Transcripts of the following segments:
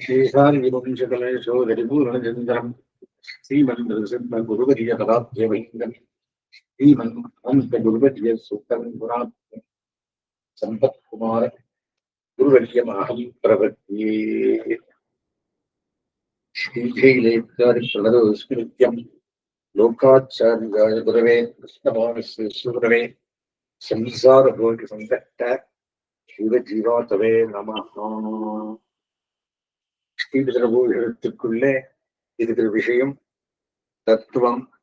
சேஷாரிபுவம்சகலேஷோ ஹரிபூரணச்சந்திரம் ஸ்ரீமன் நிருசிம்ம குருவரிய கதாத்யவைந்தம் ஸ்ரீமன் அனந்த குருவரிய சுத்தம் குணாத்மன் சம்பத் குமார குருவரியமாகம் பிரபத்தியே ஸ்ரீஜைலேக்காரி பிரலரோ ஸ்மிருத்யம் லோகாச்சாரியாய குரவே கிருஷ்ணபானஸ்வரவே சம்சார போகி சந்தட்ட சிவஜீவா தவே நம ஸ்ரீவிதரபூஷத்துக்குள்ளே இருக்கிற விஷயம் தத்துவம்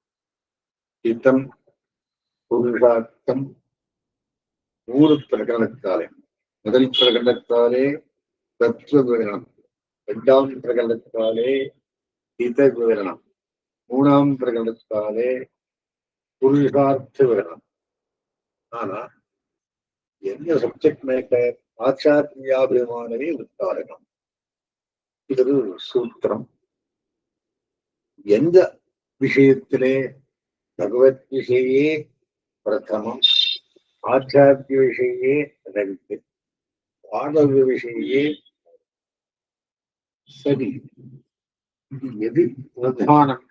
இத்தம் புருஷார்த்தம் மூணு பிரகடனத்தாலே முதல் பிரகடனத்தாலே தத்துவ விவரணம். இரண்டாம் பிரகடனத்தாலே ஹித விவரணம். மூணாம் பிரகடனத்தாலே புருஷார்த்த விவரணம். ஆனா என்ன சப்ஜெக்ட் மேட்டர் ஆச்சாரியாபிமானமே உத்தாரணம். இது சூத்திரம் எந்த விஷயத்திலே பகவத் விஷயே பிரதமம் ஆச்சாரிய விஷயே ரெண்டு பாடவ விஷயே சரி. இது எது பிரதானம்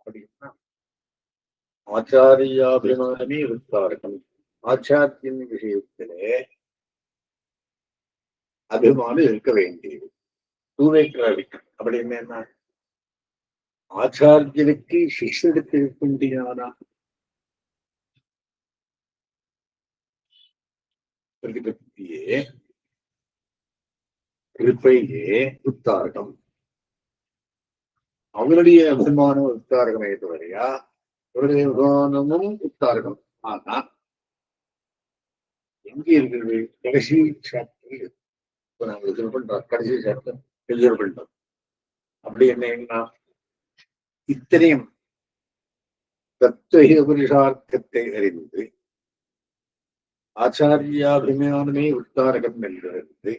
அப்படின்னா ஆச்சாரியாபிமானமே உத்தாரணம் ஆச்சாரியின் விஷயத்திலே அபிமானம் இருக்க வேண்டியது. டூவே டிராபிக் அப்படின்னு என்ன ஆச்சாரியனுக்கு சிஷ்யனுக்கு இருக்கின்றானா பிரதிபத்தியே கிருப்பையே உத்தாரகம். அவருடைய அபிமானம் உத்தாரகமே தவிரையா? அவருடைய அபிமானமும் உத்தாரகம். ஆனா எங்கே இருக்கிறது? கடைசி சாப்டர் இப்ப நாங்கள் பண்றோம் கடைசி சாப்டர் ரிசர்வ் பண்றோம் அப்படி என்னன்னா இத்தனையும் தத்துவ புருஷார்த்தத்தை அறிந்து ஆச்சாரியாபிமானமே உத்தாரகம் என்றிருந்து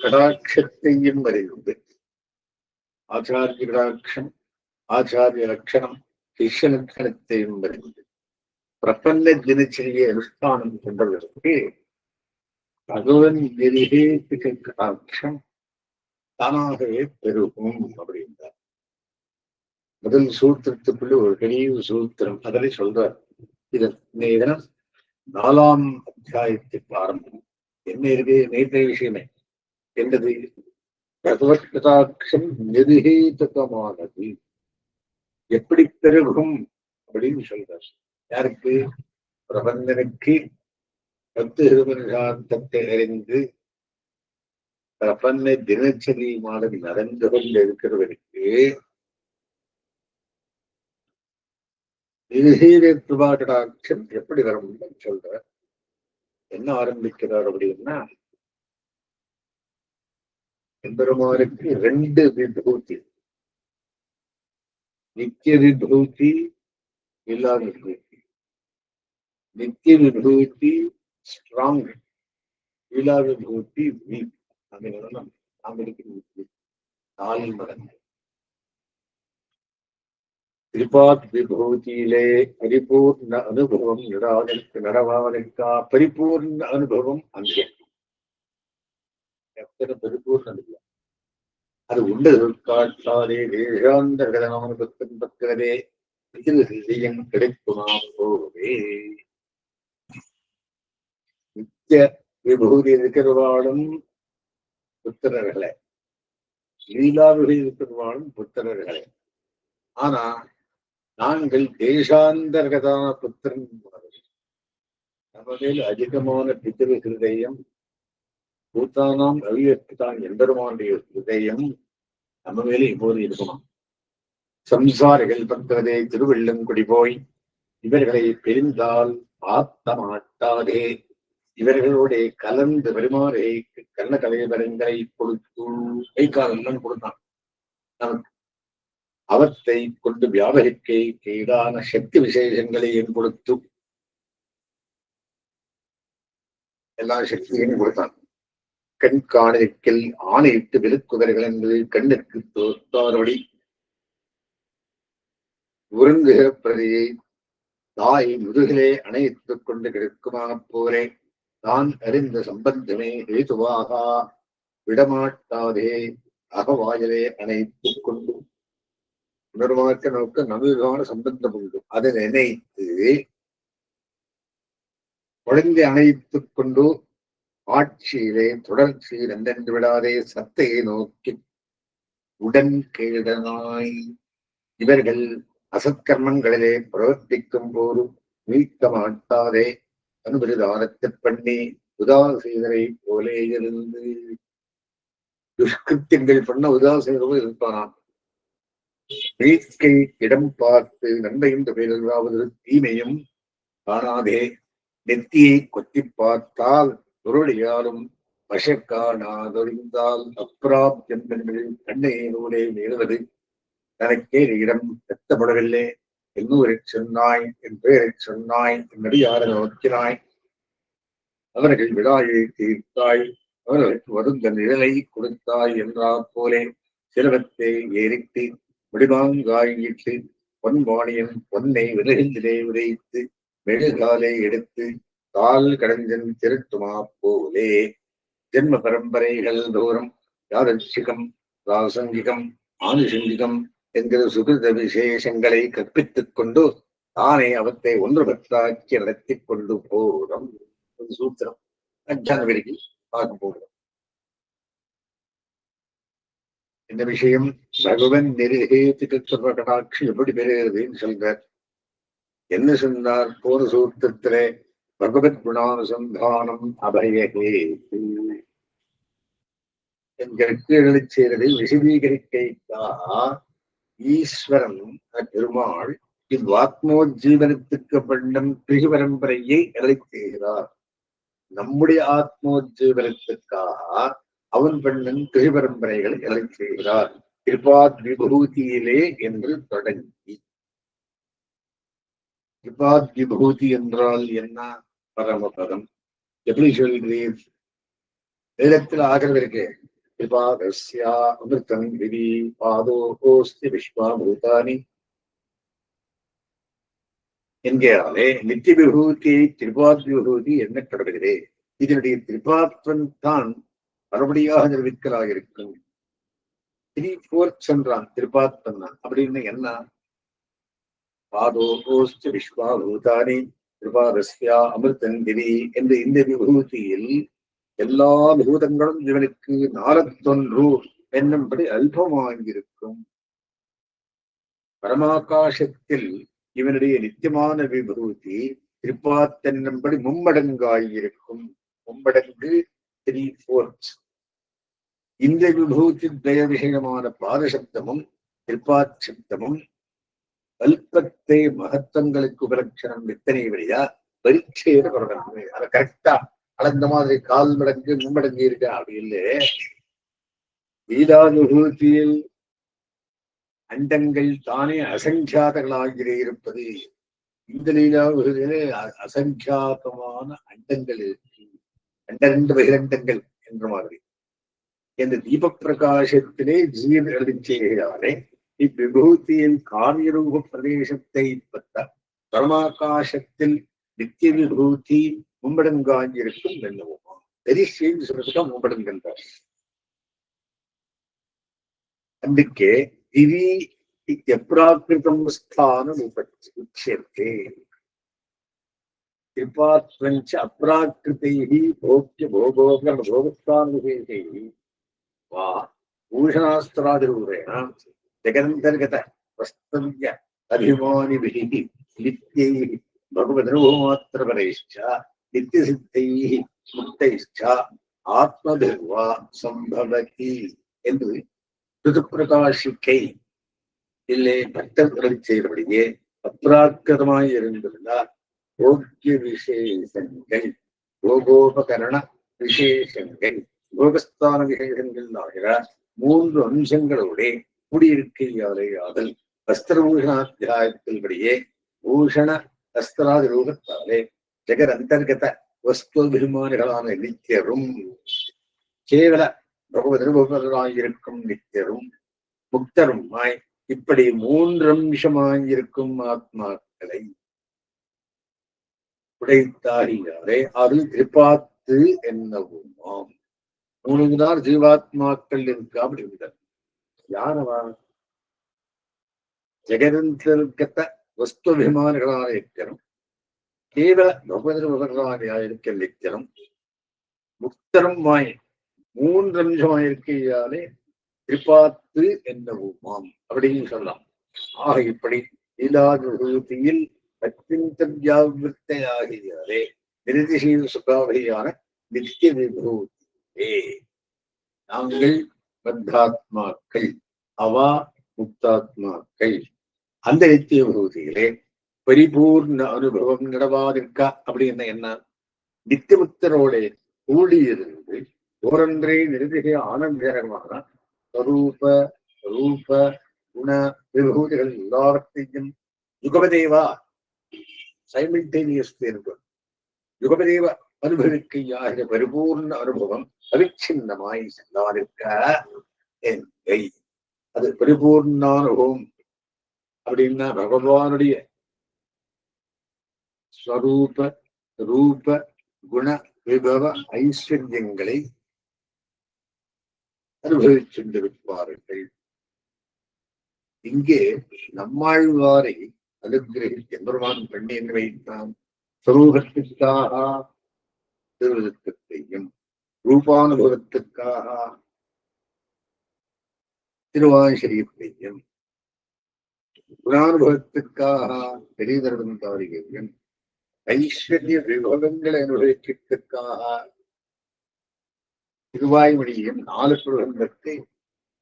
கடாட்சத்தையும் அறிந்து ஆச்சாரிய கடாட்சம் ஆச்சாரிய லட்சணம் சிஷ்ய லட்சணத்தையும் அறிந்து பிரசன்ன தினச்சரிய அனுஷ்டானம் கொண்டதற்கு பகவன் எதிரே கடாட்சம் தானாகவே பெருகும் அப்படின்றார். முதல் சூத்திரத்துக்குள்ள ஒரு பெரிய சூத்திரம் அதனை சொல்றார். இதனை தினம் நாலாம் அத்தியாயத்துக்கு ஆரம்பம். என்ன இருக்கு நேற்றைய விஷயமே. என்னது? பகவத் கடாட்சம் நிருகேதகமானது எப்படி பெருகும் அப்படின்னு சொல்றார். யாருக்கு? பிரபந்தனுக்கு பத்து சாந்தத்தை அறிந்து பிரபன்ன தினச்சரியுமான நடந்து கொண்டு இருக்கிறவருக்கு நிருகேதத்துவாகடாட்சம் எப்படி வரும்னு சொல்ற என்ன ஆரம்பிக்கிறார் அப்படின்னா எம்பெருமானுக்கு ரெண்டு விபூதி நித்திய விபூதி இல்லாத விபூதி நித்திய விபூதி ஸ்ட்ராங் லீலா விபூதி வீக் அப்படின்னு நாம் இருக்கிற நாலு மடங்கு திரிபாத் விபூதியிலே பரிபூர்ண அனுபவம் நடாதற்கு நடவாதற்கா பரிபூர்ண அனுபவம் அங்கே. எத்தனை பரிபூர்ணம் இல்லை அது உண்டு. காட்டாதே கதனம் அனுபவத்தின் பக்கிறதே இது கிடைக்குமா? போவே. நித்திய விபூதி இருக்கிறவாளும் புத்திரர்களே. லீலாவிகள் இருக்கிறவாளும் புத்திரர்களே. ஆனா நாங்கள் தேசாந்தர்கதான புத்திரன் நம்ம மேல் அதிகமான பித்திரு ஹிருதயம் பூத்தானாம் அவியற்குத்தான் எம்பெருமானுடைய ஹிருதயம் நம்ம மேலே இப்போது இருக்குமா சம்சாரிகள் பக்கதே திருவெள்ளங்குடி போய் இவர்களை பிரிந்தால் ஆத்த மாட்டாதே இவர்களோட கலந்து பெருமாறே கண்ண கலைவரங்களை கொடுத்து கை காலெல்லாம் கொடுத்தான். நமக்கு அவற்றை கொண்டு வியாபரிக்கை ஈடான சக்தி விசேஷங்களையும் கொடுத்து எல்லா சக்தியையும் கொடுத்தான். கண் காணிக்கில் ஆணையிட்டு விழுக்குதல்கள் என்பது கண்ணிற்கு தோத்தாரொடி உருங்குகிற பிரதியை தாய் முதுகிலே அணைத்துக் கொண்டு கிடக்குமா போரே தான் அறிந்த சம்பந்தமே ஹேதுவாக. விடமாட்டாதே அகவாயலே அணைத்துக் கொண்டு. உணர்வாக்க நோக்க நவிதமான சம்பந்தம் உண்டு. அதை நினைத்து குழந்தை அணைத்துக் கொண்டு ஆட்சியிலே தொடர்ச்சியில் என்றென்று விடாதே சத்தையை நோக்கி. உடன் கேடனாய். இவர்கள் அசத்கர்மங்களிலே பிரவர்த்திக்கும் போது மீட்க மாட்டாதே. அனுபரிதானத்தை பண்ணி உதாசீனரை போலே இருந்து துஷ்கிருத்தியங்கள் பண்ண உதாசீனரும் இருப்பானாம் வீழ்க்கை இடம் பார்த்து நன்மையும் பெயராவது தீமையும் காணாதே. நெத்தியை கொத்தி பார்த்தால் பொருளையாலும் வசக்கானாதொழிந்தால் அப்பிராப்தியம் என்பதில் கண்ணையை நூலே நேருவது. தனக்கே இடம் எத்தப்படவில்லை என்னூரை சொன்னாய் என் பெயரை சொன்னாய் என் நோக்கினாய். அவர்கள் விழாயை தீர்த்தாய் அவர்களுக்கு வருந்த நிழலை கொடுத்தாய் என்றா போலே சிலவத்தை ஏறிட்டு முடிவாங்காயிட்டு பொன்வாணியம் பொன்னை விலகிலே உதைத்து மெழுகாலை எடுத்து கால் கடஞ்சன் திருட்டுமா போலே. ஜென்ம பரம்பரைகள் தோறும் யாதர்ஷிகம் ராசங்கிகம் ஆனுஷங்கிகம் என்கிற சுகிருத விசேஷங்களை கற்பித்துக் கொண்டு தானே அவற்றை ஒன்றுபட்டாக்கி நடத்தி கொண்டு போகிறோம் ஒரு சூத்திரம். அஞ்சாம் வரைக்கும் பார்க்க போகிறோம். இந்த விஷயம் பகவன் நெருகேத்துக்கு சொல்ற கடாட்சி எப்படி பெறுகிறதுன்னு சொல்றார் என்ன சொன்னார்? போன சூத்திரத்திலே பகவத் குணானுசந்தானம் அபயகே. என்கிற கீழே செய்வதை விசதீகரிக்கைக்காக ஈஸ்வரன் பெருமாள் இவ்வாத்மோஜீவனத்துக்கு பண்ணம் பிரிகு பரம்பரையை அருளி செய்கிறார் நம்முடைய ஆத்மோஜீவனத்துக்காக அவன் பண்ணன் பிரிகு பரம்பரைகளை அருளி செய்கிறார் கிருபாத் விபூதியிலே என்று தொடங்கி. கிருபாத் விபூதி என்றால் என்ன? பரமபதம். எப்படி சொல்கிறீர்? வேதத்தில் ஆகிறது இருக்கு கிருபாதஸ்யா அமிர்தம் விதி பாதோஸ்தி விஸ்வாபூதானி என்கிறாலே நித்திய விபூதி திரிபாத் விபூதி என்ன கடவுகிறே இதனுடைய திரிபாத்வன் தான் மறுபடியாக நிரூபிக்கலாக இருக்கும் த்ரீ ஃபோர்த் என்றான் திரிபாத்வன் அப்படின்னு என்ன? பாதோஸ்தி விஸ்வாபூதானி கிருபாதஸ்யா அமிர்தங்கிரி என்ற இந்த விபூதியில் எல்லா பூதங்களும் இவனுக்கு நாலத்தொன்று என்னும்படி அல்பமாகியிருக்கும் பரமாகாசத்தில் இவனுடைய நித்தியமான விபூதி திருப்பாத்தென்னும்படி மும்மடங்காயிருக்கும். மும்மடங்கு த்ரீ ஃபோர்த் இந்த விபூதி துவய விஷயமான பாதசப்தமும் திருப்பாத் சப்தமும் அல்பத்தை மகத்தங்களுக்கு உபலட்சணம் எத்தனை வழியா? பரீட்சையில தொடர்ந்து அதை கரெக்டா அளந்த மாதிரி கால் மடங்கு மும்மடங்கு இருக்கா. அப்படி இல்லை. அண்டங்கள் தானே அசங்கியாதங்களாகிறே இருப்பது. இந்த லீலாவிலே அசங்கியாதமான அண்டங்கள் இருக்கு. அண்டரண்டு பகிரண்டங்கள் என்ற மாதிரி. இந்த தீப பிரகாசத்திலே ஜீவன் எழுதி இவ்விபூத்தியின் காவியரூப பிரதேசத்தை பத்த பரமாகாசத்தில் நித்திய விபூதி மும்படங்காஞ்சிருக்கும் என்னவுமா தெரிசேன்னு சொல்றதுதான் மும்படங்கன்றார் అందుకే ఇది ఎప్రాకృతం స్థానం ఉప- ఉచ్యతే కృపాత్వంచ అప్రాకృతై భోగ్య భోగోకరణ భోగస్థాన విశేషై వా భూషణాస్త్రాదిరూపేణ జగదంతర్గత వస్తవ్య అభిమానిభిः నిత్యై భగవదనుభవమాత్రపరైశ్చ நித்திய சித்தை முக்தைஷ்டா ஆத்மதர்வா சம்பவதி என்று ருதுப்பிரகாஷிக்கை இல்லை பக்தர்கள் செய்தபடியே அப்ராக்கிரமாய் இருந்திருந்தார் போக்கிய விசேஷங்கள் போகோபகரண விசேஷங்கள் போகஸ்தான விசேஷங்கள் ஆகிற மூன்று அம்சங்களோட குடியிருக்கையாலே ஆதல் வஸ்திரபூஷணாத்தியாயத்தின்படியே பூஷண வஸ்திராதி ரூபத்தாலே జగదంతర్గత வஸ்து அபிமானிகளான நித்தியரும். கேவல இருக்கும் நித்தியரும். முக்தரும் ஆய் இப்படி மூன்றம்சமாயிருக்கும் ஆத்மாக்களை உடைத்தாரியாரே அது திரிபாத்து என்னவுமாம். மூணுதான் ஜீவாத்மாக்கள் இருக்கா அப்படின்றார் யாரவா ஜெகதந்திருக்கத்த வஸ்துபிமானிகளான நித்தியரும். தீர உபதிரவர்களாக நித்திரம் முத்தரம் வாய் மூன்று நிமிஷமாக இருக்கையாலே திரிபாத்து என்ன உமாம் அப்படின்னு சொல்லலாம். ஆக இப்படி லீலாகிருதியில் அத்தியந்த வியாவித்தையாகியாலே நிருதிசீல் சுகாவகையான நித்திய விபூதியே. நாங்கள் பத்தாத்மாக்கள் அவா முக்தாத்மாக்கள். அந்த நித்திய விபூதியிலே பரிபூர்ண அனுபவம் நடவாதிருக்கா அப்படின்னு என்ன? நித்தியமுக்தரோட கூடியிருந்து ஓரன்றே நிருதிக ஆனந்தகரமாக ஸ்வரூப ரூப குண விபூதிகள் எல்லாவற்றையும் யுகபதேவா சைமில்டேனியஸ் இருக்கும் யுகபதேவ அனுபவிக்கையாக பரிபூர்ண அனுபவம் அவிச்சின்னமாய் செல்லாதிருக்க என் அது பரிபூர்ணானுபவம் அப்படின்னா பகவானுடைய ஸ்வரூப ரூப குண விபவ ஐஸ்வர்யங்களை அனுபவிச்சுண்டிருப்பார்கள். இங்கே நம்மாழ்வாரை அனுகிரகித்து எம்பெருமான் பண்ணி என்று வைத்தான். ஸ்வரூபத்திற்காக திருவிதத்தையும் ரூபானுபவத்திற்காக திருவாசரியத்தையும் குணானுபவத்திற்காக பெரியதர்வன் தாரிகையும் ஐஸ்வர்ய விபவங்கள் என்னுடைய கிட்டக்காக திருவாய்மொழியின் நாலு பிரபந்தத்தை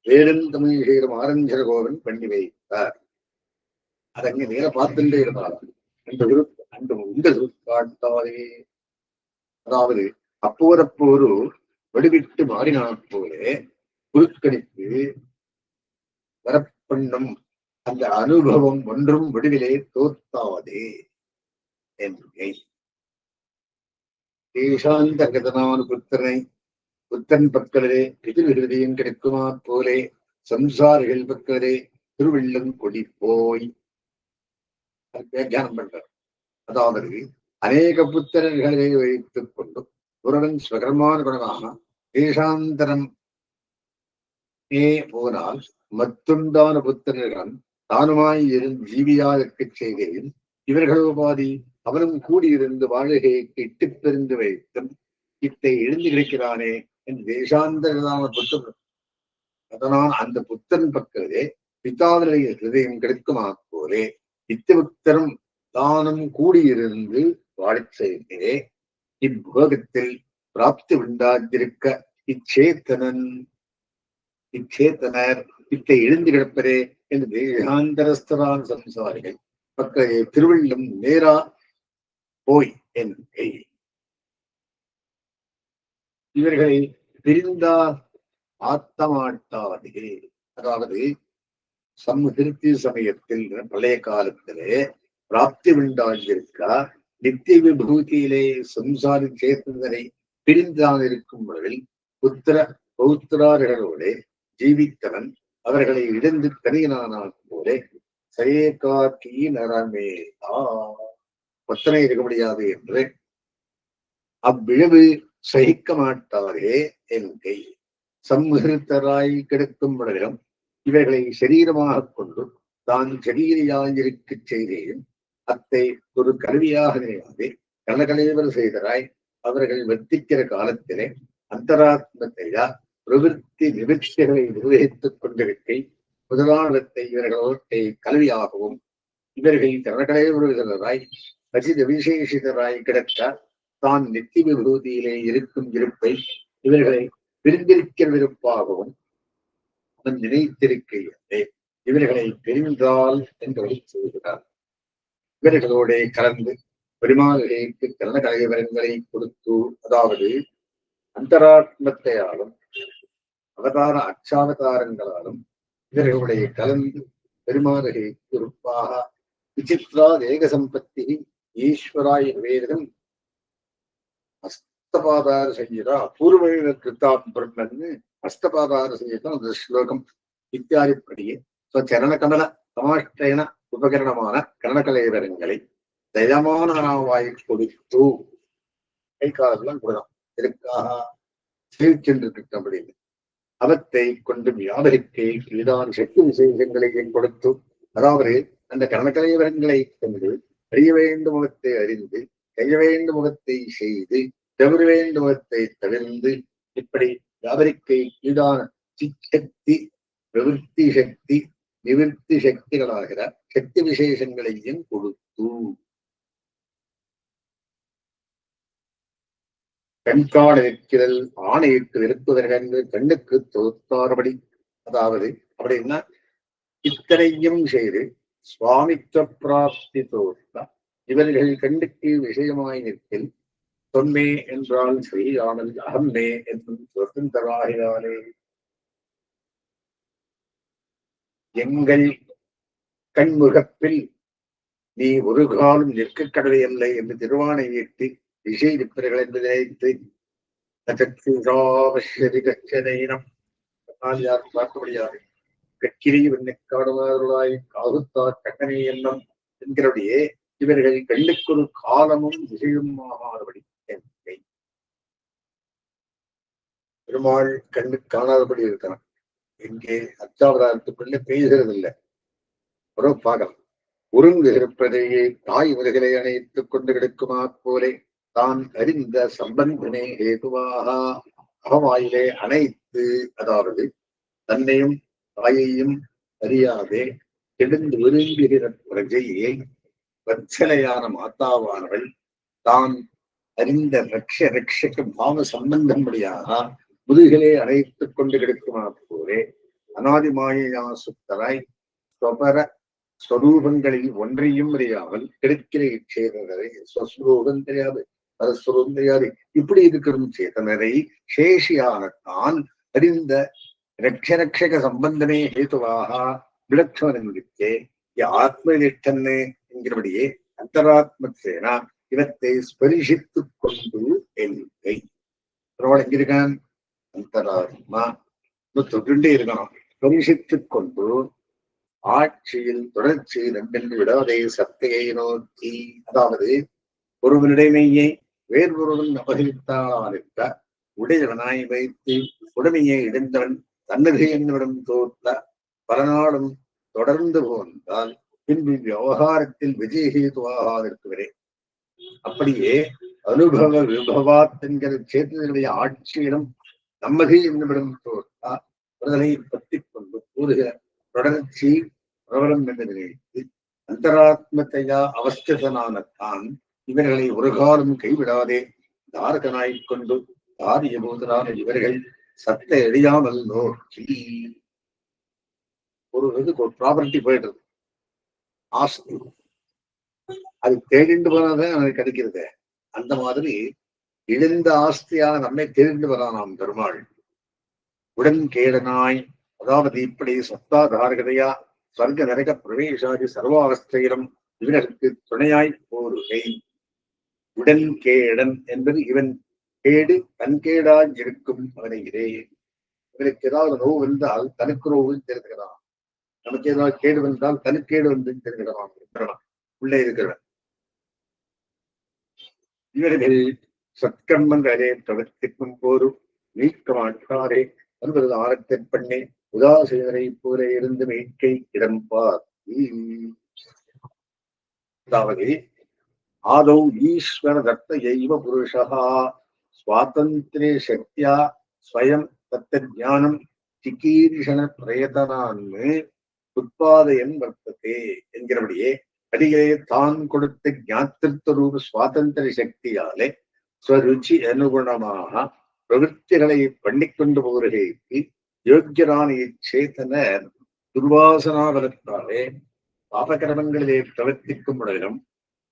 வேடன் தமிழ் செய்யும் ஆரஞ்சர கோவன் பண்ணி வைத்தார். அது அங்கே நேர பார்த்துட்டே இருந்தார். அந்த குரு அந்த உங்க காட்டாதே அதாவது அப்போரப்போரு வடிவிட்டு மாறினாற் போலே குறுக்கணித்து வரப்பண்ணும் அந்த அனுபவம் ஒன்றும் வடிவிலே தோத்தாதே என்பதை தேசாந்தகதனான புத்தனை புத்தன் பக்கலே பிதிர்விருதியும் கிடைக்குமா போலே சம்சாரிகள் பக்கலே திருவள்ளம் கொடி போய் தியானம் பண்றார். அதாவது அநேக புத்திரர்களை வைத்துக் கொண்டு புரணன் ஸ்வகரமான குணமாக தேசாந்தரம் ஏ போனால் மத்துண்டான புத்திரர்கள் தானுமாய் இருந்து ஜீவியாதற்கு செய்தேன். இவர்கள் உபாதி அவனும் கூடியிருந்து வாழகைக்கு இட்டு பெருந்து வைத்தும் இத்தை எழுந்து கிடைக்கிறானே என்று தேசாந்தரதான புத்தன் அதனால் அந்த புத்தன் பக்கத்திலே பிதாவினுடைய ஹிருதயம் கிடைக்குமா போலே நித்தியபுத்தரும் தானும் கூடியிருந்து வாழச் செய்கிறே இப்போகத்தில் பிராப்தி உண்டாதிருக்க இச்சேத்தனன் இச்சேத்தனர் இத்தை எழுந்து கிடப்பரே என்று தேகாந்தரஸ்தரான சம்சாரிகள் பக்கவே திருவள்ளம் நேரா போய் என் கை இவர்களை பிரிந்தார் ஆத்தமாட்டாதே. அதாவது சம்ஹிருத்தி சமயத்தில் பழைய காலத்திலே பிராப்தி உண்டாகியிருக்கா நித்திய விபூதியிலே சம்சாரி சேர்ந்ததனை பிரிந்தான் இருக்கும் பொழுதில் புத்திர பௌத்திரார்களோடு ஜீவித்தவன் அவர்களை இழந்து தனியனானான் போலே சயேகாக்கி ஆ. ஒத்தனை இருக்க முடியாது என்று. அவ்விழவு சகிக்க மாட்டாரே என்கை சம்ஹிருத்தராய் கிடக்கும் பொழுதிலும் இவர்களை சரீரமாக கொண்டு தான் சரீரியாயிருக்க செய்தேன். அத்தை ஒரு கருவியாக நினைவாது கனகலேவர் செய்தராய் அவர்கள் வர்த்திக்கிற காலத்திலே அந்தராத்மத்தையா பிரவிற்த்தி நிவர்த்திகளை நிர்வகித்துக் கொண்டிருக்கை. முதலாளத்தை இவர்களோட்டை கல்வியாகவும் இவர்கள் கனகலேவர்களாய் அஜித் விசேஷிதராய் கிடக்க தான் நித்தி விபூதியிலே இருக்கும் இருப்பை இவர்களை பிரிந்திருக்கிற விருப்பாகவும் அவன் நினைத்திருக்கையே இவர்களை பிரிந்தால் என்று சொல்கிறார். இவர்களோட கலந்து பெருமாளுக்கு கலன கலைவரங்களை கொடுத்து அதாவது அந்தராத்மத்தையாலும் அவதார அச்சாவதாரங்களாலும் இவர்களுடைய கலந்து பெருமாளுகை குறிப்பாக விசித்ரா தேக சம்பத்தி ஈஸ்வராய வேதம் அஸ்தபாதார சங்கீதா பூர்வ கிருத்தாம் பிரம்மன்னு அஸ்தபாதார சங்கீதம் அந்த ஸ்லோகம். இத்தியாதிப்படியே சரண கமல சமாஷ்டயன உபகரணமான கரணகலைவரங்களை தயமான நாவாய் கொடுத்து கை காலெல்லாம் கொடுதான் எதுக்காக? சென்றிருக்கிறபடின்னு அவத்தை கொண்டு வியாபரிக்கே கீழான் சக்தி விசேஷங்களையும் கொடுத்து அதாவது அந்த கரணக்கலைவரங்களை கொண்டு அறிய வேண்டும் முகத்தை அறிந்து செய்ய வேண்டும் முகத்தை செய்து தவிர வேண்டும் முகத்தை தவிர்ந்து இப்படி வியாபரிக்கை ஈடான சிச்சக்தி பிரவிற்த்தி சக்தி நிவிற்த்தி சக்திகளாகிற சக்தி விசேஷங்களையும் கொடுத்து. கண்காண நிற்கிறல் ஆணையிட்டு நிறுத்துவதற்கு என்று கண்ணுக்கு தொகுத்தார்படி. அதாவது அப்படின்னா இத்தனையும் செய்து சுவாமித்துவ பிராப்தி தோற்ற இவர்கள் கண்டுக்கு விஷயமாய் நிற்கில் தொன்மே என்றால் ஸ்ரீராமன் அகம்மே என்றும் சுதந்திராகிறாரே எங்கள் கண்முகப்பில் நீ ஒரு காலம் நிற்க கடவையில்லை என்று திருவானை வீட்டி திசை நிற்பர்கள் என்று நினைத்து அதற்கு பார்க்க முடியாது. கக்கிரி வெண்ணை காடுவார்களாய் காகுத்தார் கண்ணனே எண்ணம் என்கிறபடியே இவர்கள் கண்ணுக்கொரு காலமும் விஷயம் ஆகாதபடி தேவை. பெருமாள் கண்ணு காணாதபடி இருக்கிறான். இங்கே அச்சாவதாரத்துக்குள்ள பேசுகிறது இல்லை ஒரு பாகம் உருங்கு இருப்பதையே தாய் உலகளை அணைத்துக் கொண்டு கிடக்குமா போலே? தான் அறிந்த சம்பந்தனே ஏதுவாக? அகவாயிலே அணைத்து அதாவது தன்னையும் தாயையும் அறியாதே கெடுந்து விரும்புகிற பிரஜையே வச்சலையான மாத்தாவானவள் தான் அறிந்த ரக்ஷ ரக்ஷக பாவ சம்பந்தம் வழியாக முதுகிலே அழைத்துக் கொண்டு கிடக்குமா போலே அனாதி மாயையா சுத்தராய் ஸ்வபர ஸ்வரூபங்களில் ஒன்றையும் அறியாமல் கிடைக்கிற இச்சேதனரை ஸ்வஸ்வரூபம் தெரியாது பரஸ்வரூபம் தெரியாது. இப்படி இருக்கிற சேதனரை சேஷியாகத்தான் தான் அறிந்த ரக்ஷரக்ஷக சம்பந்தனே ஹேதுவாக ஆத்ம ஆத்மனிஷ்டன்னு என்கிறபடியே அந்தராத்மசேனா இவத்தை ஸ்பரிசித்துக் கொண்டு எண்ணிக்கை எங்கிருக்கான் அந்தராத்மா தொட்டுண்டே இருக்கணும் ஸ்பரிசித்துக் கொண்டு ஆட்சியில் தொடர்ச்சி ரெண்டில் விடாதே சத்தையை நோக்கி அதாவது ஒருவனிடைமையை வேறொருவன் அபகரித்தாளானிருக்க உடையவனாய் வைத்து உடமையை இழந்தவன் தன்னகை என்னிடம் தோற்ற பல நாளும் தொடர்ந்து போந்தால் பின்பு விவகாரத்தில் விஜயஹேதுவாகாதிருக்குவரே அப்படியே அனுபவ விபவாத் என்கிற சேத்தனுடைய ஆட்சியிடம் நம்மகை என்னிடம் தோற்றா அவர்களை பற்றி கொண்டு கூறுகிற தொடர்ச்சி பிரபலம் என்று நினைத்து அந்தராத்மத்தையா அவஸ்திதனான தான் இவர்களை ஒரு காலம் கைவிடாதே. தாரகனாய்க் கொண்டு காரியபூதரான இவர்கள் சத்த எழியாமல் நோக்கி. ஒரு இதுக்கு ஒரு ப்ராப்பர்ட்டி போயிடுறது ஆஸ்தி. அது தேடிண்டு போனாதான் எனக்கு கிடைக்கிறது. அந்த மாதிரி இழந்த ஆஸ்தியாக நம்மை தேடிண்டு வரானாம் பெருமாள். உடன் கேடனாய். அதாவது இப்படி சத்தாதாரகதையா சொர்க்க நரக பிரவேசாதி சர்வாவஸ்தையிலும் இவனுக்கு துணையாய் போருகை. உடன் கேடன் என்பது இவன் கேடு தன்கேடாய் இருக்கும் அவனைகிறே இவனுக்கு ஏதாவது நோவு வந்தால் தனக்கு நோவு தெரிந்துகிறான் நமக்கு ஏதாவது கேடு வந்தால் தனக்கேடு வந்து தெரிஞ்சுக்கிறான் உள்ளே இருக்கிறவன். இவர்கள் சத்கர்மங்களே தவிர்த்திக்கும் போது நீக்க மாட்டாரே அன்பது ஆரத்தை பண்ணே உதாசீனரை போல இருந்து மீட்கை இடம் அதாவது ஆதௌ ஈஸ்வர தத்த எய்வ புருஷகா சுவாதந்திரே சக்தியா ஸ்வயம் தத்த ஞானம் சிக்கீர்ஷண பிரயத்தனான்னு உத்பாதையன் வர்த்ததே என்கிறபடியே அடியே தான் கொடுத்த ஞாத்திருத்த ரூப சுவாதந்திர சக்தியாலே ஸ்வருச்சி அனுகுணமாக பிரவೃತ್ತಿகளை பண்ணிக்கொண்டு போகிறேக்கு யோக்கியரான இச்சேத்தனர் துர்வாசனாபலத்தாலே பாபகர்மங்களிலே பிரவர்த்திக்கும் பொழுதிலும்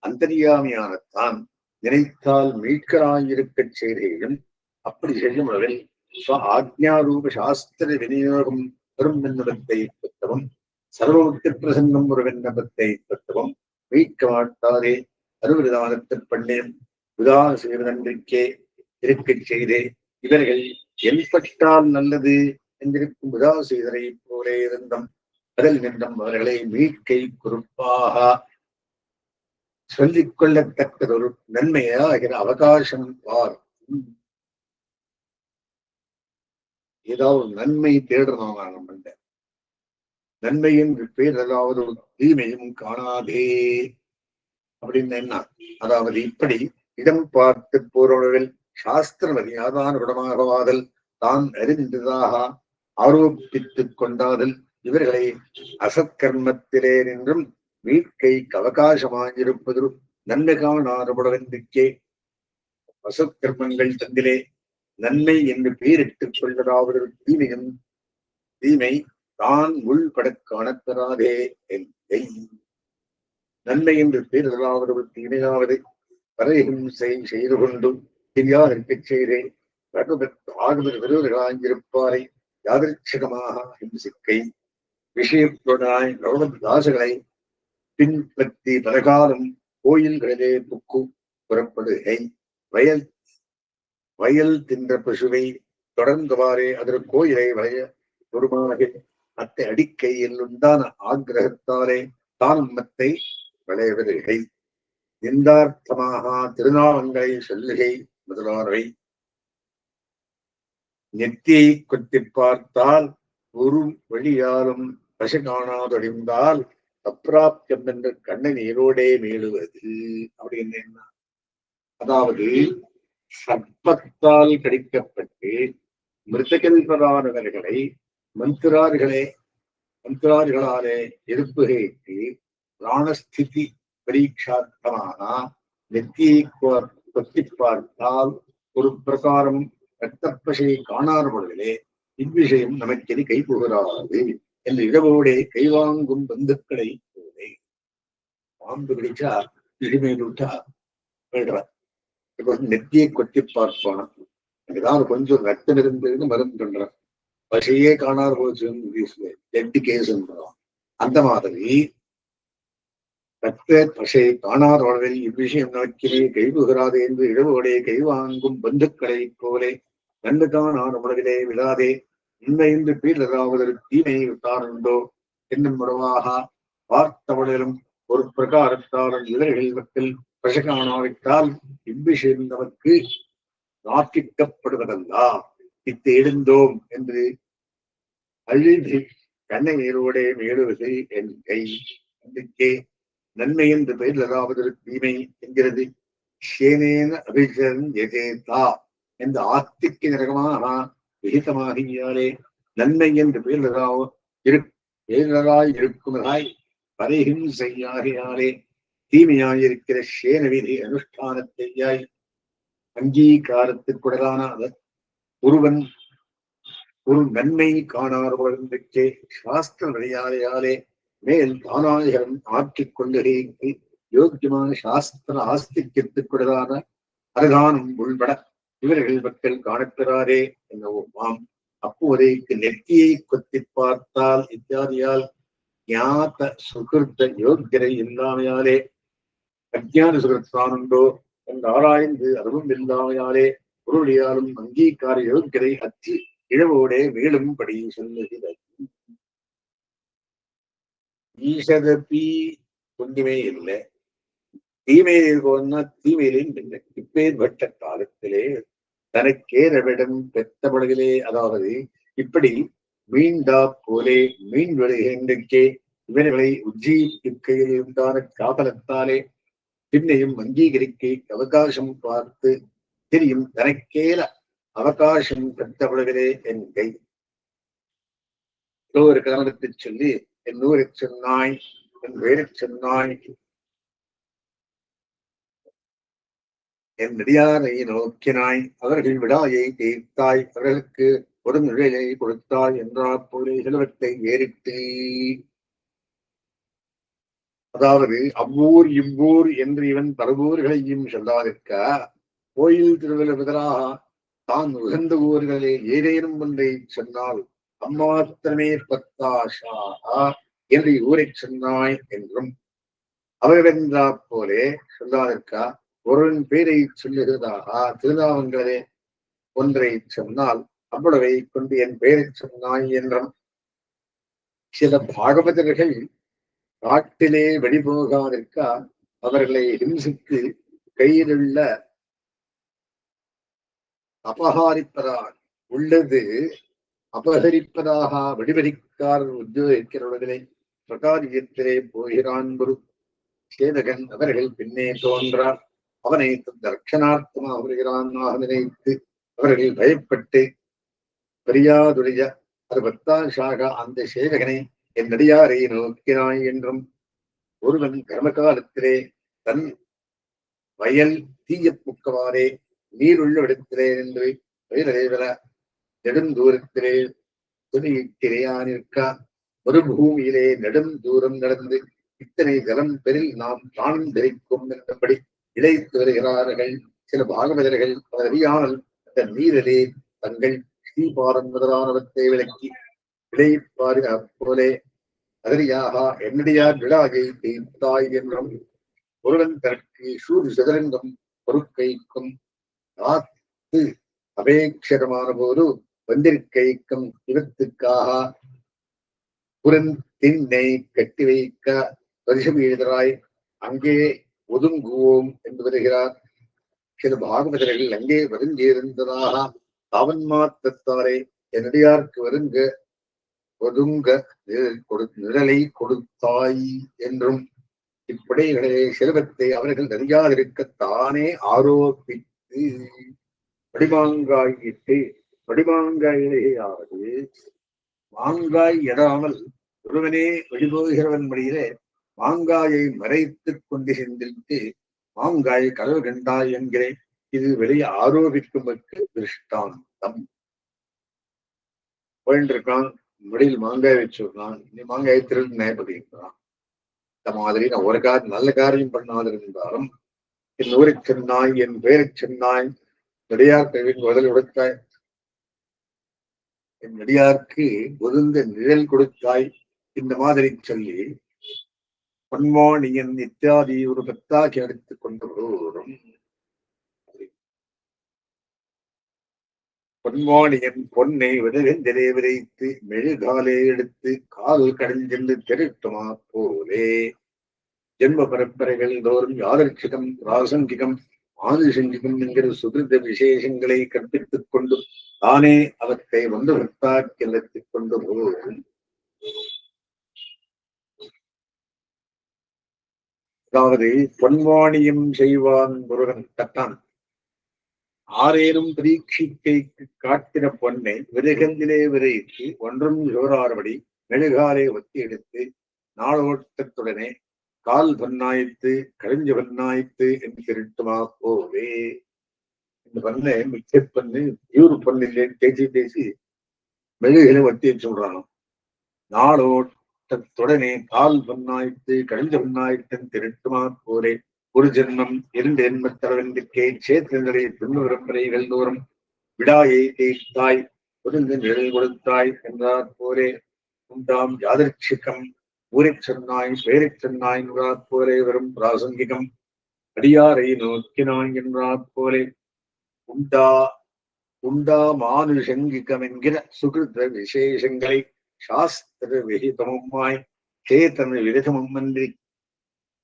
அந்தரியாமியானத்தான் நினைத்தால் மீட்கராயிருக்க செய்தேயும் அப்படி செய்யும் அவர்கள் ஆக்ஞாரூப சாஸ்திர விநியோகம் பெரும் விண்ணபத்தை பெற்றவும் சர்வமுக்தி பிரசன்னம் ஒரு விண்ணப்பத்தை பெற்றவும் மீட்க மாட்டாரே அருவிதானத்தில் பண்ணேன் உதான செய்வதன்றிக்கே இருக்கச் செய்தே இவர்கள் என்பட்டால் நல்லது என்றிருக்கும் உதா செய்தரை போலே இருந்தும். அதில் நின்றும் அவர்களை மீட்கை குறிப்பாக சொல்லிக் கொள்ளத்தக்கதொரு நன்மையாகிற அவகாசம் பார் ஏதாவது நன்மை தேடுறோம் நம்ம நன்மை என்று பேர் ஏதாவது ஒரு தீமையும் காணாதே அப்படின்னு என்ன? அதாவது இப்படி இடம் பார்த்து போறவர்கள் சாஸ்திரம் அறியாதான குணமாகவாதல் தான் அறிந்ததாக ஆரோபித்துக் கொண்டாதல் இவர்களை அசத்கர்மத்திலே நின்றும் வீட்கை அவகாசமாயிருப்பது நன்மை காணாதபடவென்றிக்கே அசத்கர்மங்கள் தந்திலே நன்மை என்று பெயரிட்டுக் கொள்வதாவது தீமையும் தீமை தான் உள்படக் காணப்பெறாதே என்பதை நன்மை என்று பேரதாவது தீமையாவது பரஹிம்சை செய்து கொண்டும் கொண்டு பெரியாருக்குச் செய்தேன். ஆகுவது விரோதிகளாயிருப்பாரை யாதிருட்சகமாக ஹிம்சிக்கை விஷயத்துடனாய் தாசகளை பின்பற்றி பலகாலம் கோயில்களிலே புக்கு புறப்படுகை வயல் வயல் தின்ற பசுவை தொடர்ந்தவாறே அதற்கு கோயிலை வளைய ஒருமாக அத்தை அடிக்கையில் உண்டான ஆக்கிரகத்தாலே தானம்மத்தை மத்தை விளைவதில்லை நிந்தார்த்தமாக திருநாமங்களை சொல்லுகை முதலானவை. நெத்தியை கொத்தி பார்த்தால் ஒரு வழியாலும் பசு காணாதொழிந்தால் அப்பிராப்தியம் என்ற கண்ண நீரோடே மேழுவது அப்படின்னு என்ன? அதாவது சர்ப்பத்தால் கடிக்கப்பட்டு மிருதகல்பரானவர்களை மந்திரார்களே மந்திரார்களாலே எதிர்ப்புகைக்கு பிராணஸ்திதி பரீட்சார்த்தமானா நெத்தியை கொத்தி பார்த்தால் ஒரு பிரகாரம் ரத்தப்பசையை காணார் பொழுதிலே இவ்விஷயம் நமக்கெது கை என்று இடவோடே கைவாங்கும் பந்துக்களை போலே. பாம்பு பிடிச்சா இடிமையிலுட்டா விட்டா நெத்தியை கொத்தி பார்ப்பான். அங்கதான் கொஞ்சம் ரத்தம் இருந்ததுன்னு மருந்து பண்றான். பசையே காணாத போச்சு டெட் கேஸ் அந்த மாதிரி ரத்த பசை காணாத அளவில் இவ்விஷயம் நோக்கிலே கைவுகிறாது என்று இழவுகளே கைவாங்கும் பந்துக்களை போலே. நன்றுதான் நான் உலகிலே விழாதே. இன்மையின்றி பீலராவதற்கு தீமையை விட்டாருண்டோ? என்னும் உறவாக பார்த்தவளிலும் ஒரு பிரகாரத்தாரன் இவர்கள் மக்கள் பிரசகானாவிட்டால் இம்பி சேர்ந்தவர்க்கு நாட்டிக்கப்படுவதல்லா இத்து எழுந்தோம் என்று அழுது கண்ணையரோடே மேடுவது என் கை அன்றைக்கே நன்மை என்று பெயர் அதாவதற்கு தீமை என்கிறது. சேனேன அபிஷன் எதேதா? என்று ஆத்திக்கு நிறகமாக விகிதமாகியாலே நன்மை என்று பெயரில் இரு பேரராய் இருக்குமதாய் பரைஹிம்சையாகியாலே தீமையாயிருக்கிற சேன விதி அனுஷ்டானத்தையாய் அங்கீகாரத்திற்குடலான ஒருவன் ஒரு நன்மை காணாதவர்களுக்கே சாஸ்திர வழியாலேயாலே மேல் தானாயகம் ஆற்றிக் கொள்ளுகைக்கு யோக்கியமான சாஸ்திர ஆஸ்திக்கத்துக்குடலான அரகானம் உள்பட இவர்கள் மக்கள் காணப்பெறாரே என்னவோமாம் அப்போதைக்கு நெற்றியை கொத்தி பார்த்தால் இத்தியாதியால் ஞாத சுகிருத்த யோக்கியரை இல்லாமையாலே அஜ்ஞான சுகிருத்தானுண்டோ என்று ஆராய்ந்து அதுவும் இல்லாமையாலே பொருளியாலும் அங்கீகார யோக்கியரை அச்சு இழவோடே மேலும்படி சொல்லுகிறது. ஈசதப்பி ஒன்றுமே இல்லை. தீமையில் இருக்கோன்னா தீமையிலேயும் இல்லை இப்பேற்பட்ட காலத்திலே தனக்கேறவிடம் பெத்த படகிலே அதாவது இப்படி மீண்டா போலே மீன் விளைகின்றே இவர்களை உஜ்ஜீவிக்கையில் உண்டான காதலத்தாலே பின்னையும் அங்கீகரிக்க அவகாசம் பார்த்து தெரியும் தனக்கேல அவகாசம் பெற்றவர்களே என் கை. ஏதோ ஒரு காரணத்தை சொல்லி என் ஊரை சொன்னாய் என் வேலை சொன்னாய் என் நெடியாரை நோக்கினாய் அவர்கள் விடாயை தீர்த்தாய் அவர்களுக்கு ஒரு நிழலை கொடுத்தாய் என்றார் போலே சிலவத்தை ஏறிட்டு. அதாவது அவ்வூர் இவ்வூர் என்று இவன் பரவூர்களையும் சொல்லாதிருக்க கோயில் திருவிழாக தான் உகந்த ஊர்களிலே ஏதேனும் ஒன்றை சொன்னால் அம்மாத்திரமே பத்தாஷா என்று ஊரை சொன்னாய் என்றும் அவர்களென்றா போலே சொல்லாதிருக்கா ஒருவன் பேரை சொல்லுகிறதாக திருநாமங்களே ஒன்றை சொன்னால் அவ்வளவை கொண்டு என் பெயரை சொன்னாய் என்றும். சில பாகவதர்கள் காட்டிலே வெளிபோகாதிருக்க அவர்களை ஹிம்சித்து கையிலுள்ள அபகாரிப்பதாக உள்ளது அபகரிப்பதாக விடுபடிக்காரர் உத்தியோகிக்கிறவர்களை பிரகாரியத்திலே போகிறான் குரு சேதகன் அவர்கள் பின்னே தோன்றார். அவனை தர்ஷனார்த்தமாக வருகிறான் நினைத்து அவர்கள் பயப்பட்டு பெரியாதுடைய அது பத்தாஷாக அந்த சேவகனை என் நடிகாரை நோக்கினாய் என்றும் ஒருவன் கர்மகாலத்திலே தன் வயல் தீய புக்கவாறே நீருள்ள இடத்திலே என்று வயலடைவல நெடுந்தூரத்திலே துணியிட்டிரையா நிற்க மறுபூமியிலே நெடும் தூரம் நடந்து இத்தனை ஜலம் பெரில் நாம் தானம் தெரிக்கும் என்றபடி இழைத்து வருகிறார்கள். சில பாகவதர்கள் அறியாமல் அந்த நீரிலே தங்கள் ஸ்ரீபாரம் முதலானவற்றை விளக்கி இழைப்பாரு அப்போலே அதரியாக என்னடியார் விழாகை தீர்த்தாய் என்றும் ஒருவன் தனக்கு சூரிய சதுரங்கம் பொறுக்கைக்கும் காத்து அபேட்சகமான போது வந்திருக்கைக்கும் இவத்துக்காக புறந்திண்ணை கட்டி வைக்க பரிசு எழுதராய் அங்கே ஒதுங்குவோம் என்று வருகிறார். சில பாகவதர்கள் அங்கே வருந்தியிருந்ததாக அவன் மாத்தத்தாரே என்னடியார்க்கு வருங்க. ஒதுங்க கொடு நிழலை கொடுத்தாய் என்றும் இப்படைகளே செல்வத்தை அவர்கள் அறியாதிருக்க தானே ஆரோபித்து வடிமாங்காயிட்டு வடிமாங்காயிலேயாவது மாங்காய் எடாமல் ஒருவனே வெளிபோகிறவன் வழியிலே மாங்காயை மறைத்துக் கொண்டு மாங்காய் கதவு கண்டாய் என்கிறேன். இது வெளியே ஆரோக்கிக்கும் திருஷ்டாந்தம். போயின்றிருக்கான் முடியில் மாங்காய் வச்சிருக்கான் நீ மாங்காய் திருந்து நியாயப்படுகிறான் இந்த மாதிரி நான் ஒரு காரியம் நல்ல காரியம் பண்ணாதிருந்தாலும் என் ஊரைச் சென்னாய் என் பெயரைச் சென்னாய் நெடியார் கவின் முதல் கொடுத்தாய் என் நெடியார்க்கு ஒதுங்க நிழல் கொடுத்தாய். இந்த மாதிரி சொல்லி பொன்மாணியன் இத்தியாதி ஒரு பத்தாக்கி எடுத்துக் கொண்டு பொன்மாணியன் பொன்னை விதகெந்திலே விரைத்து மெழுகாலே எடுத்து கால் கடைஞ்சென்று திருட்டுமா போலே. ஜென்ம பரம்பரைகள் தோறும் யாதர்ச்சிகம் ராசங்கிகம் ஆதிசங்கிகம் என்கிற சுகிருத விசேஷங்களை கற்பித்துக் கொண்டு தானே அவற்றை வந்து வர்த்தாக்கி கொண்டு போகும் அதாவது பொன்வாணியம் செய்வான் முருகன் கட்டான் ஆரேனும் பிரீட்சிக்கைக்கு காட்டின பொன்னை விருகந்திலே விரைத்து ஒன்றும் ஜோராறுபடி மெழுகாலே ஒத்தி எடுத்து நாளோட்டத்துடனே கால் பொன்னாய்த்து கழிஞ்ச பொன்னாய்த்து என்று திருட்டுமா போவே. இந்த பண்ணை மிக்க பண்ணு பியூர் இல்லைன்னு பேசி பேசி மெழுகில ஒத்தி சொல்றாங்க நாளோட்டத்துடனே கால் பொன்னாய்த்து கழிந்த பொன்னாய்த்தன் திருட்டுமா போரே. ஒரு ஜென்மம் இரண்டு எண்பத்தளவென்றுக்கே சேத்திரங்களை துண்ணு பரம்பரைகள் விடாயை தேய்த்தாய் ஒதுங்கு நிழல் கொடுத்தாய் என்றார் போரே. உண்டாம் யாதர்ச்சிக்கம் ஊரைச் சொன்னாய் பெயரைச் சொன்னாய் என்றார் போரே வரும் பிராசங்கிகம். அடியாரை நோக்கினாய் என்றார் போலே உண்டா உண்டா மானுஷங்கிகம் என்கிற சுகிருத விசேஷங்களை சாஸ்திர விகிதமுமாய் சேத்தன விரதமன்றி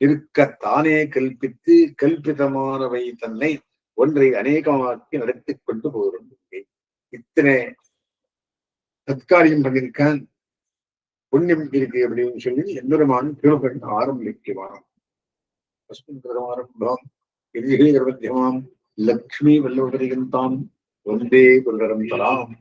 இருக்கத்தானே கல்பித்து கல்பிதமானவை தன்னை ஒன்றை அநேகமாக்கி நடத்தி கொண்டு போகிறோம் இத்தனை சத்காரியம் பண்ணியிருக்கான் புண்ணியம் இருக்கு அப்படின்னு சொல்லி எந்தொருமான திருப்பண்ண ஆரம்பிக்குமாம் ஆரம்பம் மத்தியமாம் லக்ஷ்மி வல்லவரிகந்தாம் ஒன்றே குருடரம் தலாம்